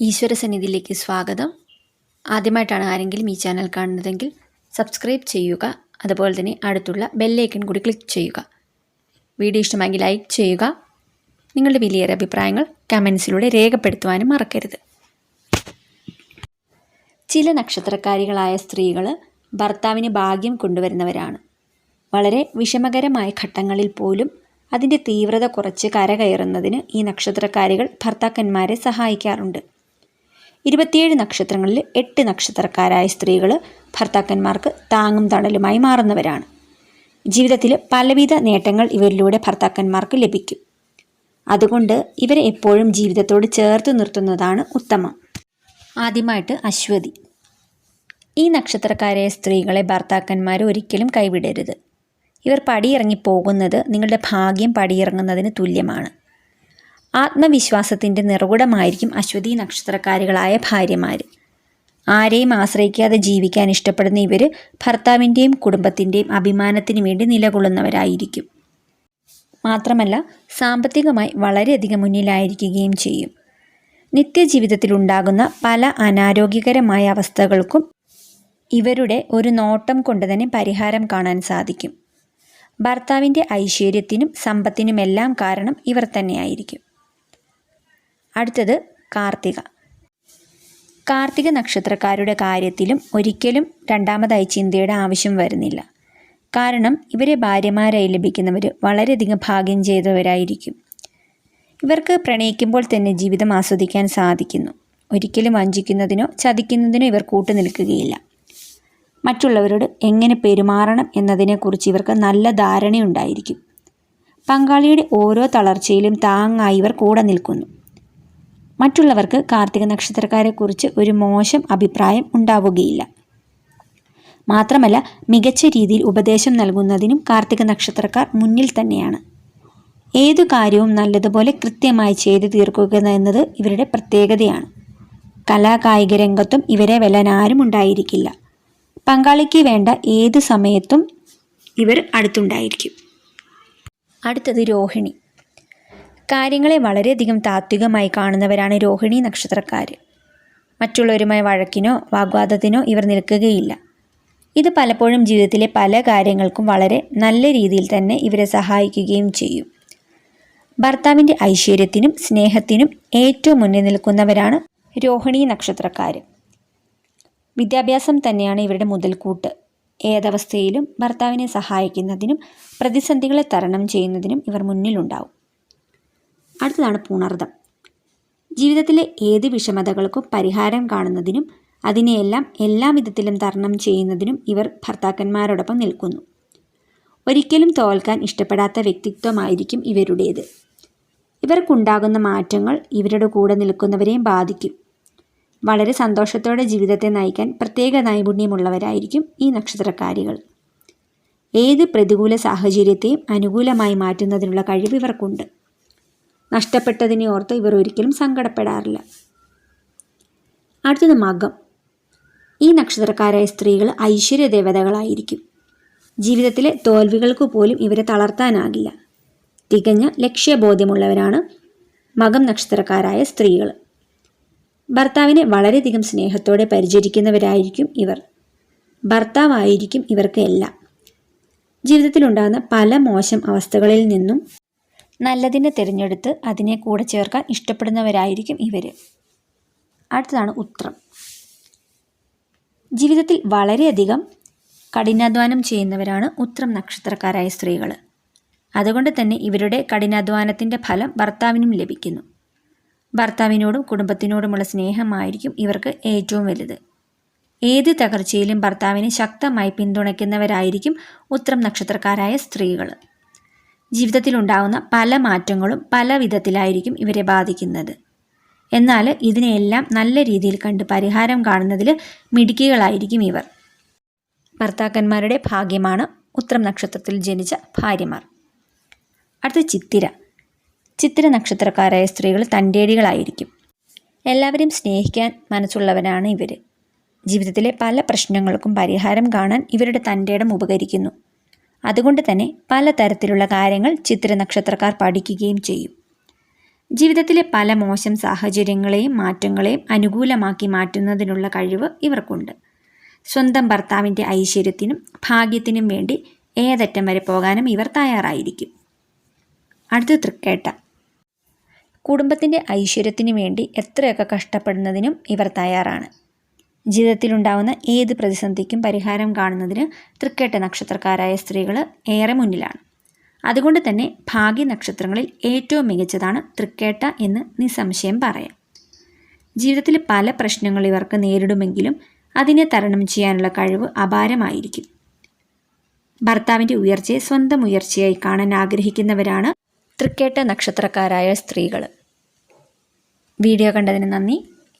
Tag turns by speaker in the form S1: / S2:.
S1: ഈശ്വരസന്നിധിയിലേക്ക് സ്വാഗതം. ആദ്യമായിട്ടാണ് ആരെങ്കിലും ഈ ചാനൽ കാണുന്നതെങ്കിൽ സബ്സ്ക്രൈബ് ചെയ്യുക. അതുപോലെ തന്നെ അടുത്തുള്ള ബെല്ലൈക്കൺ കൂടി ക്ലിക്ക് ചെയ്യുക. വീഡിയോ ഇഷ്ടമായെങ്കിൽ ലൈക്ക് ചെയ്യുക. നിങ്ങളുടെ വലിയേറെ അഭിപ്രായങ്ങൾ കമൻസിലൂടെ രേഖപ്പെടുത്തുവാനും മറക്കരുത്. ചില നക്ഷത്രക്കാരികളായ സ്ത്രീകൾ ഭർത്താവിന് ഭാഗ്യം കൊണ്ടുവരുന്നവരാണ്. വളരെ വിഷമകരമായ ഘട്ടങ്ങളിൽ പോലും അതിന്റെ തീവ്രത കുറച്ച് കരകയറുന്നതിന് ഈ നക്ഷത്രക്കാരികൾ ഭർത്താക്കന്മാരെ സഹായിക്കാറുണ്ട്. ഇരുപത്തിയേഴ് നക്ഷത്രങ്ങളിൽ എട്ട് നക്ഷത്രക്കാരായ സ്ത്രീകൾ ഭർത്താക്കന്മാർക്ക് താങ്ങും തണലുമായി മാറുന്നവരാണ്. ജീവിതത്തിൽ പലവിധ നേട്ടങ്ങൾ ഇവരിലൂടെ ഭർത്താക്കന്മാർക്ക് ലഭിക്കും. അതുകൊണ്ട് ഇവരെ എപ്പോഴും ജീവിതത്തോട് ചേർത്ത് നിർത്തുന്നതാണ് ഉത്തമം. ആദ്യമായിട്ട് അശ്വതി. ഈ നക്ഷത്രക്കാരായ സ്ത്രീകളെ ഭർത്താക്കന്മാർ ഒരിക്കലും കൈവിടരുത്. ഇവർ പടിയിറങ്ങി പോകുന്നത് നിങ്ങളുടെ ഭാഗ്യം പടിയിറങ്ങുന്നതിന് തുല്യമാണ്. ആത്മവിശ്വാസത്തിന്റെ നിറകുടമായിരിക്കും അശ്വതി നക്ഷത്രക്കാരികളായ ഭാര്യമാർ ആരെയും ആശ്രയിക്കാതെ ജീവിക്കാൻ ഇഷ്ടപ്പെടുന്ന ഇവർ ഭർത്താവിന്റെയും കുടുംബത്തിന്റെയും അഭിമാനത്തിന് വേണ്ടി നിലകൊള്ളുന്നവരായിരിക്കും. മാത്രമല്ല സാമ്പത്തികമായി വളരെയധികം മുന്നിലായിരിക്കുകയും ചെയ്യും. നിത്യജീവിതത്തിലുണ്ടാകുന്ന പല അനാരോഗ്യകരമായ അവസ്ഥകൾക്കും ഇവരുടെ ഒരു നോട്ടം കൊണ്ട് തന്നെ പരിഹാരം കാണാൻ സാധിക്കും. ഭർത്താവിന്റെ ഐശ്വര്യത്തിനും സമ്പത്തിനുമെല്ലാം കാരണം ഇവർ തന്നെയായിരിക്കും. അടുത്തത് കാർത്തിക. കാർത്തിക നക്ഷത്രക്കാരുടെ കാര്യത്തിലും ഒരിക്കലും രണ്ടാമതായി ചിന്തയുടെ ആവശ്യം വരുന്നില്ല. കാരണം ഇവരെ ഭാര്യമാരായി ലഭിക്കുന്നവർ വളരെയധികം ഭാഗ്യം ചെയ്തവരായിരിക്കും. ഇവർക്ക് പ്രണയിക്കുമ്പോൾ തന്നെ ജീവിതം ആസ്വദിക്കാൻ സാധിക്കുന്നു. ഒരിക്കലും വഞ്ചിക്കുന്നതിനോ ചതിക്കുന്നതിനോ ഇവർ കൂട്ടു നിൽക്കുകയില്ല. മറ്റുള്ളവരോട് എങ്ങനെ പെരുമാറണം എന്നതിനെക്കുറിച്ച് ഇവർക്ക് നല്ല ധാരണയുണ്ടായിരിക്കും. പങ്കാളിയുടെ ഓരോ തളർച്ചയിലും താങ്ങായി ഇവർ കൂടെ നിൽക്കുന്നു. മറ്റുള്ളവർക്ക് കാർത്തിക നക്ഷത്രക്കാരെക്കുറിച്ച് ഒരു മോശം അഭിപ്രായം ഉണ്ടാവുകയില്ല. മാത്രമല്ല മികച്ച രീതിയിൽ ഉപദേശം നൽകുന്നതിനും കാർത്തിക നക്ഷത്രക്കാർ മുന്നിൽ തന്നെയാണ്. ഏതു കാര്യവും നല്ലതുപോലെ കൃത്യമായി ചെയ്തു തീർക്കുക എന്നത് ഇവരുടെ പ്രത്യേകതയാണ്. കലാകായിക രംഗത്തും ഇവരെ വെല്ലാനാരും ഉണ്ടായിരിക്കില്ല. പങ്കാളിക്ക് വേണ്ട ഏത് സമയത്തും ഇവർ അടുത്തുണ്ടായിരിക്കും. അടുത്തത് രോഹിണി. കാര്യങ്ങളെ വളരെയധികം താത്വികമായി കാണുന്നവരാണ് രോഹിണി നക്ഷത്രക്കാർ മറ്റുള്ളവരുമായി വഴക്കിനോ വാഗ്വാദത്തിനോ ഇവർ നിൽക്കുകയില്ല. ഇത് പലപ്പോഴും ജീവിതത്തിലെ പല കാര്യങ്ങൾക്കും വളരെ നല്ല രീതിയിൽ തന്നെ ഇവരെ സഹായിക്കുകയും ചെയ്യും. ഭർത്താവിന്റെ ഐശ്വര്യത്തിനും സ്നേഹത്തിനും ഏറ്റവും മുന്നിൽ നിൽക്കുന്നവരാണ് രോഹിണി നക്ഷത്രക്കാർ വിദ്യാഭ്യാസം തന്നെയാണ് ഇവരുടെ മുതൽക്കൂട്ട്. ഏതവസ്ഥയിലും ഭർത്താവിനെ സഹായിക്കുന്നതിനും പ്രതിസന്ധികളെ തരണം ചെയ്യുന്നതിനും ഇവർ മുന്നിലുണ്ടാവും. അടുത്തതാണ് പുണർദം. ജീവിതത്തിലെ ഏത് വിഷമതകൾക്കും പരിഹാരം കാണുന്നതിനും അതിനെയെല്ലാം എല്ലാ വിധത്തിലും തരണം ചെയ്യുന്നതിനും ഇവർ ഭർത്താക്കന്മാരോടൊപ്പം നിൽക്കുന്നു. ഒരിക്കലും തോൽക്കാൻ ഇഷ്ടപ്പെടാത്ത വ്യക്തിത്വമായിരിക്കും ഇവരുടേത്. ഇവർക്കുണ്ടാകുന്ന മാറ്റങ്ങൾ ഇവരുടെ കൂടെ നിൽക്കുന്നവരെയും ബാധിക്കും. വളരെ സന്തോഷത്തോടെ ജീവിതത്തെ നയിക്കാൻ പ്രത്യേക നൈപുണ്യമുള്ളവരായിരിക്കും ഈ നക്ഷത്രക്കാരികൾ. ഏത് പ്രതികൂല സാഹചര്യത്തെയും അനുകൂലമായി മാറ്റുന്നതിനുള്ള കഴിവ് ഇവർക്കുണ്ട്. നഷ്ടപ്പെട്ടതിനെ ഓർത്ത് ഇവർ ഒരിക്കലും സങ്കടപ്പെടാറില്ല. അടുത്തത് മകം. ഈ നക്ഷത്രക്കാരായ സ്ത്രീകൾ ഐശ്വര്യ ദേവതകളായിരിക്കും ജീവിതത്തിലെ തോൽവികൾക്ക് പോലും ഇവരെ തളർത്താനാകില്ല. തികഞ്ഞ ലക്ഷ്യബോധ്യമുള്ളവരാണ് മകം നക്ഷത്രക്കാരായ സ്ത്രീകൾ. ഭർത്താവിനെ വളരെയധികം സ്നേഹത്തോടെ പരിചരിക്കുന്നവരായിരിക്കും ഇവർ. ഭർത്താവായിരിക്കും ഇവർക്ക് എല്ലാം. ജീവിതത്തിലുണ്ടാകുന്ന പല മോശം അവസ്ഥകളിൽ നിന്നും നല്ലതിനെ തിരഞ്ഞെടുത്ത് അതിനെ കൂടെ ചേർക്കാൻ ഇഷ്ടപ്പെടുന്നവരായിരിക്കും ഇവർ അടുത്തതാണ് ഉത്രം. ജീവിതത്തിൽ വളരെയധികം കഠിനാധ്വാനം ചെയ്യുന്നവരാണ് ഉത്രം നക്ഷത്രക്കാരായ സ്ത്രീകൾ അതുകൊണ്ട് തന്നെ ഇവരുടെ കഠിനാധ്വാനത്തിന്റെ ഫലം ഭർത്താവിനും ലഭിക്കുന്നു. ഭർത്താവിനോടും കുടുംബത്തിനോടുമുള്ള സ്നേഹമായിരിക്കും ഇവർക്ക് ഏറ്റവും വലുത്. ഏത് തകർച്ചയിലും ഭർത്താവിനെ ശക്തമായി പിന്തുണയ്ക്കുന്നവരായിരിക്കും ഉത്രം നക്ഷത്രക്കാരായ സ്ത്രീകൾ ജീവിതത്തിലുണ്ടാകുന്ന പല മാറ്റങ്ങളും പല വിധത്തിലായിരിക്കും ഇവരെ ബാധിക്കുന്നത്. എന്നാൽ ഇതിനെയെല്ലാം നല്ല രീതിയിൽ കണ്ട് പരിഹാരം കാണുന്നതിൽ മിടുക്കികളായിരിക്കും ഇവർ. ഭർത്താക്കന്മാരുടെ ഭാഗ്യമാണ് ഉത്രം നക്ഷത്രത്തിൽ ജനിച്ച ഭാര്യമാർ. അടുത്ത ചിത്തിര. ചിത്തിര നക്ഷത്രക്കാരായ സ്ത്രീകൾ തന്റേടികളായിരിക്കും. എല്ലാവരെയും സ്നേഹിക്കാൻ മനസ്സുള്ളവരാണ് ഇവർ ജീവിതത്തിലെ പല പ്രശ്നങ്ങൾക്കും പരിഹാരം കാണാൻ ഇവരുടെ തന്റെയിടം ഉപകരിക്കുന്നു. അതുകൊണ്ട് തന്നെ പലതരത്തിലുള്ള കാര്യങ്ങൾ ചിത്രനക്ഷത്രക്കാർ പഠിക്കുകയും ചെയ്യും. ജീവിതത്തിലെ പല മോശം സാഹചര്യങ്ങളെയും മാറ്റങ്ങളെയും അനുകൂലമാക്കി മാറ്റുന്നതിനുള്ള കഴിവ് ഇവർക്കുണ്ട്. സ്വന്തം ഭർത്താവിന്റെ ഐശ്വര്യത്തിനും ഭാഗ്യത്തിനും വേണ്ടി ഏതറ്റം വരെ പോകാനും ഇവർ തയ്യാറായിരിക്കും. അടുത്ത തൃക്കേട്ട. കുടുംബത്തിന്റെ ഐശ്വര്യത്തിനു വേണ്ടി എത്രയൊക്കെ കഷ്ടപ്പെടുന്നതിനും ഇവർ തയ്യാറാണ്. ജീവിതത്തിലുണ്ടാവുന്ന ഏത് പ്രതിസന്ധിക്കും പരിഹാരം കാണുന്നതിന് തൃക്കേട്ട നക്ഷത്രക്കാരായ സ്ത്രീകൾ ഏറെ മുന്നിലാണ്. അതുകൊണ്ട് തന്നെ ഭാഗ്യ നക്ഷത്രങ്ങളിൽ ഏറ്റവും മികച്ചതാണ് തൃക്കേട്ട എന്ന് നിസ്സംശയം പറയാം. ജീവിതത്തിൽ പല പ്രശ്നങ്ങൾ ഇവർക്ക് നേരിടുമെങ്കിലും അതിനെ തരണം ചെയ്യാനുള്ള കഴിവ് അപാരമായിരിക്കും. ഭർത്താവിന്റെ ഉയർച്ചയെ സ്വന്തം ഉയർച്ചയായി കാണാൻ ആഗ്രഹിക്കുന്നവരാണ് തൃക്കേട്ട നക്ഷത്രക്കാരായ സ്ത്രീകൾ വീഡിയോ കണ്ടതിന് നന്ദി.